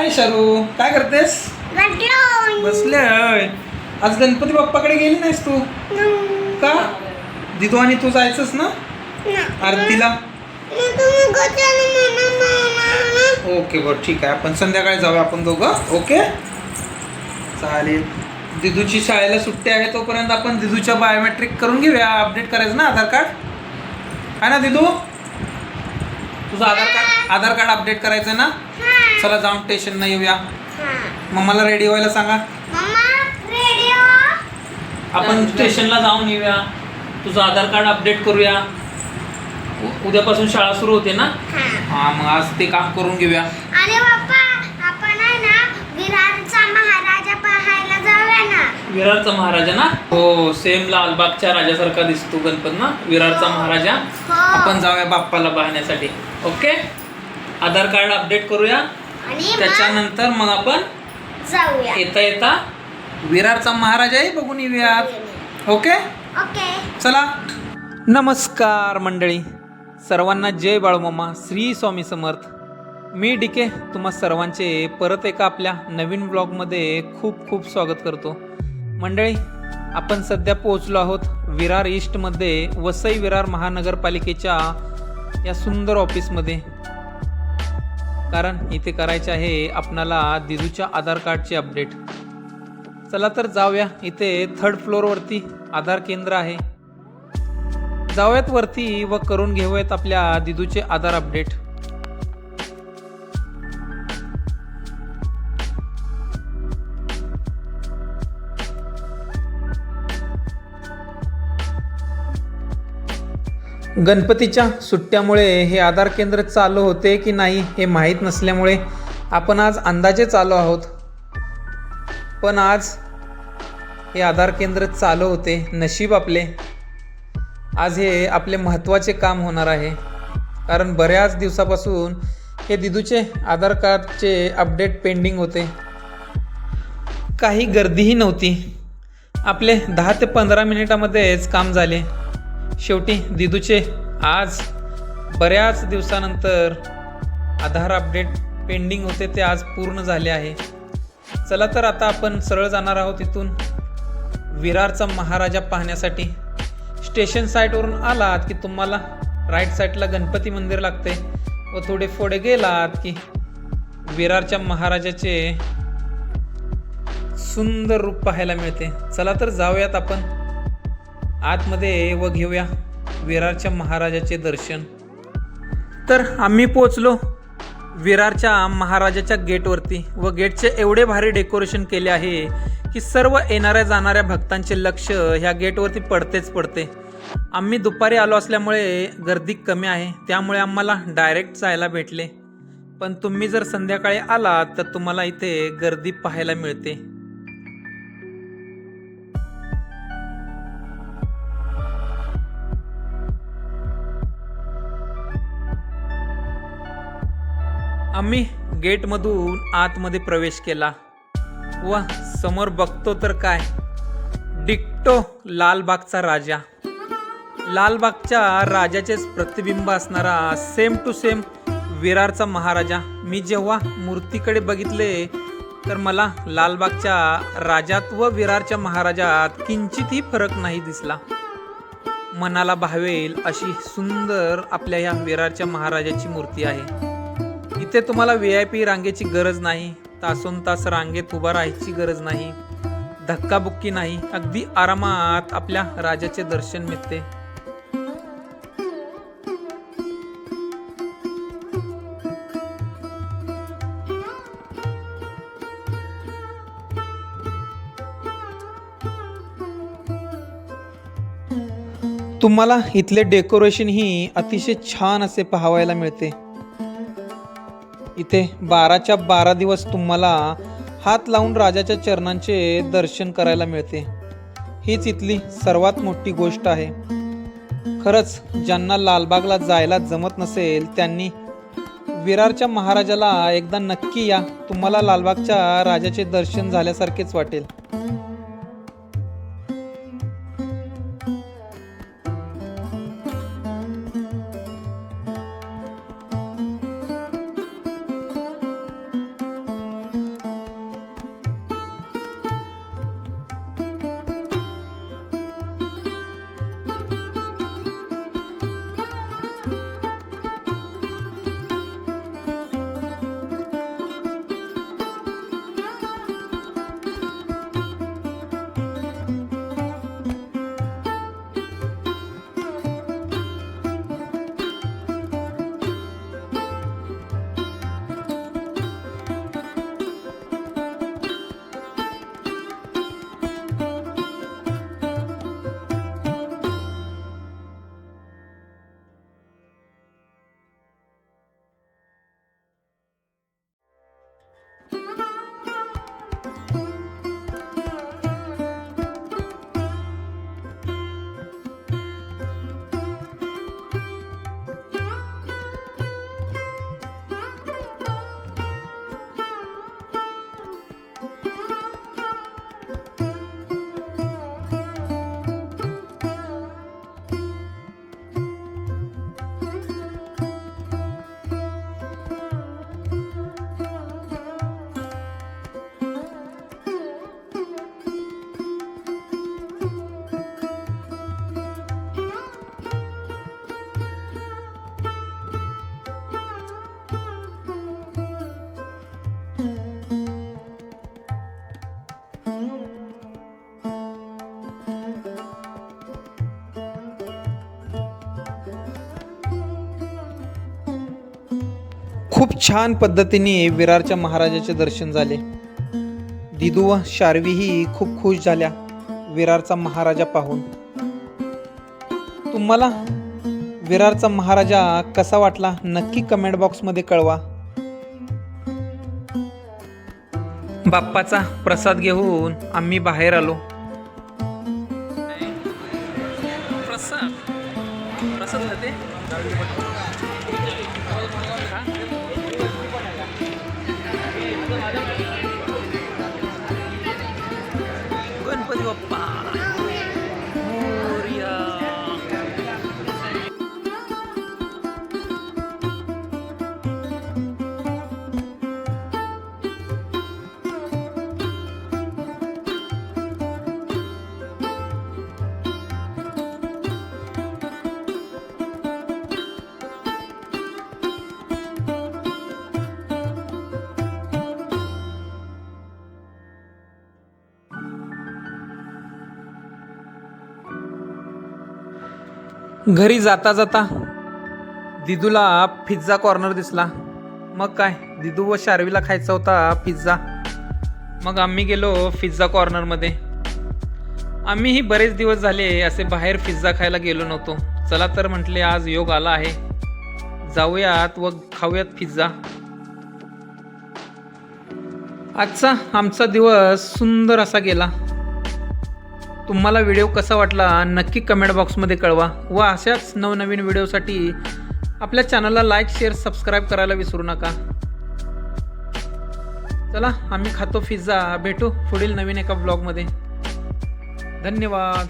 हाय शारू काय करतेस? बसले होय. आज गणपती बाप्पाकडे गेली नाहीस तू? का? दिदू आणि तू जायचंस ना? आरतीला? ओके बरं ठीक आहे. आपण संध्याकाळी जाऊया आपण दोघं. ओके? चालेल. दिदूची शाळेला सुट्टी आहे तोपर्यंत आपण दिदूच्या बायोमेट्रिक करून घेऊया. अपडेट करायचं ना आधार कार्ड? आहे ना दिदू? तुझं Aadhaar card Aadhaar card update करायचं ना? चला जाऊन स्टेशनला येऊया. मग मला रेडी व्हायला सांगा. आपण स्टेशनला जाऊन येऊया. तुझं आधार कार्ड अपडेट करूया. उ- उद्यापासून शाळा सुरू होते ना? हा. मग आज ते काम करून घेऊया. बाप्पा आपण आहे ना विरारचा महाराजा पाहायला जाऊया ना. विरारचा महाराजा ना? हो सेम लालबागच्या राजासारखा दिसतो गणपत ना? विरारचा महाराजा. हो. आपण जाऊया बाप्पाला पाहण्यासाठी. ओके आधार कार्ड अपडेट करूया. आणि त्याच्यानंतर मग आपण जाऊया. येता येता विरारचा महाराजाही बघून येऊयात ओके? ओके. चला. नमस्कार मंडळी. सर्वांना जय बाळूमामा श्री स्वामी समर्थ. मी डी के तुम्हा सर्वांचे परत एका आपल्या नवीन ब्लॉगमध्ये खूप खूप स्वागत करतो. मंडळी आपण सध्या पोहोचलो आहोत विरार ईस्टमध्ये वसई विरार महानगरपालिकेच्या या सुंदर ऑफिसमध्ये कारण इथे करायचे आहे आपणाला दिदूच्या आधार कार्डचे अपडेट. चला तर जाऊया. इथे थर्ड फ्लोअरवरती आधार केंद्र आहे. जाऊयात वरती व करून घेऊयात आपल्या दिदूचे आधार अपडेट. गणपतीच्या सुट्ट्यामुळे हे आधार केंद्र चालू होते की नाही हे माहीत नसल्यामुळे आपण आज अंदाजे चालू आहोत. पण आज हे आधार केंद्र चालू होते नशीब आपले. आज हे आपले महत्त्वाचे काम होणार आहे. कारण बऱ्याच दिवसापासून हे दिदूचे आधार कार्डचे अपडेट पेंडिंग होते. काही गर्दीही नव्हती. आपले दहा ते पंधरा मिनिटामध्येच काम झाले. शेवटी दिदूचे आज बऱ्याच दिवसानंतर आधार अपडेट पेंडिंग होते ते आज पूर्ण झाले आहे. चला तर आता आपण सरळ जाणार आहोत इथून विरारचा महाराजा पाहण्यासाठी. स्टेशन साईटवरून आलात की तुम्हाला राईट साईडला गणपती मंदिर लागते व थोडे पुढे गेलात की विरारच्या महाराजाचे सुंदर रूप पाहायला मिळते. चला तर जाऊयात आपण. आतमध्ये व घेऊया विरारच्या महाराजाचे दर्शन. तर आम्ही पोचलो विरारच्या महाराजाच्या गेटवरती व गेटचे एवढे भारी डेकोरेशन केले आहे की सर्व येणाऱ्या जाणाऱ्या भक्तांचे लक्ष ह्या गेटवरती पडतेच पडते. आम्ही दुपारी आलो असल्यामुळे गर्दी कमी आहे त्यामुळे आम्हाला डायरेक्ट जायला भेटले. पण तुम्ही जर संध्याकाळी आलात तर तुम्हाला इथे गर्दी पाहायला मिळते. आम्ही गेटमधून आतमध्ये प्रवेश केला. व समोर बघतो तर काय? डिक्टो लालबागचा राजा. लालबागच्या राजाचेच प्रतिबिंब असणारा सेम टू सेम विरारचा महाराजा. मी जेव्हा मूर्तीकडे बघितले तर मला लालबागच्या राजात व विरारच्या महाराजात किंचितही फरक नाही दिसला. मनाला भावेल अशी सुंदर आपल्या या विरारच्या महाराजाची मूर्ती आहे. इथे तुम्हाला व्ही आय पी रांगेची गरज नाही तासोन तास रांगेत उभा राहायची गरज नाही धक्काबुक्की नाही अगदी आरामात आपल्या राजाचे दर्शन मिळते. तुम्हाला इथले डेकोरेशन ही अतिशय छान असे पाहावायला मिळते. इथे बाराच्या बारा दिवस तुम्हाला हात लावून राजाच्या चरणांचे दर्शन करायला मिळते. हीच इथली सर्वात मोठी गोष्ट आहे. खरंच ज्यांना लालबागला जायला जमत नसेल त्यांनी विरारच्या महाराजाला एकदा नक्की या. तुम्हाला लालबागच्या राजाचे दर्शन झाल्यासारखेच वाटेल. खूप छान पद्धतीने विरारच्या महाराजाचे दर्शन झाले. दिदू व शार्वीही खूप खुश झाल्या विरारचा महाराजा पाहून. तुम्हाला विरारचा महाराजा कसा वाटला नक्की कमेंट बॉक्समध्ये कळवा. बाप्पाचा प्रसाद घेऊन आम्ही बाहेर आलो. घरी जाता जाता दिदूला पिझ्झा कॉर्नर दिसला. मग काय? दिदू व शार्वीला खायचा होता पिझ्झा. मग आम्ही गेलो पिझ्झा कॉर्नरमध्ये आम्हीही बरेच दिवस झाले असे बाहेर पिझ्झा खायला गेलो नव्हतो. चला तर म्हटले आज योग आला आहे. जाऊयात व खाऊयात पिझ्झा. आजचा आमचा दिवस सुंदर असा गेला. तुम्हाला व्हिडिओ कसा वाटला नक्की कमेंट बॉक्समध्ये कळवा. व अशाच नवनवीन व्हिडिओसाठी आपल्या चॅनलला लाईक शेअर सबस्क्राईब करायला विसरू नका. चला आम्ही खातो पिझ्झा भेटू पुढील नवीन एका ब्लॉगमध्ये धन्यवाद.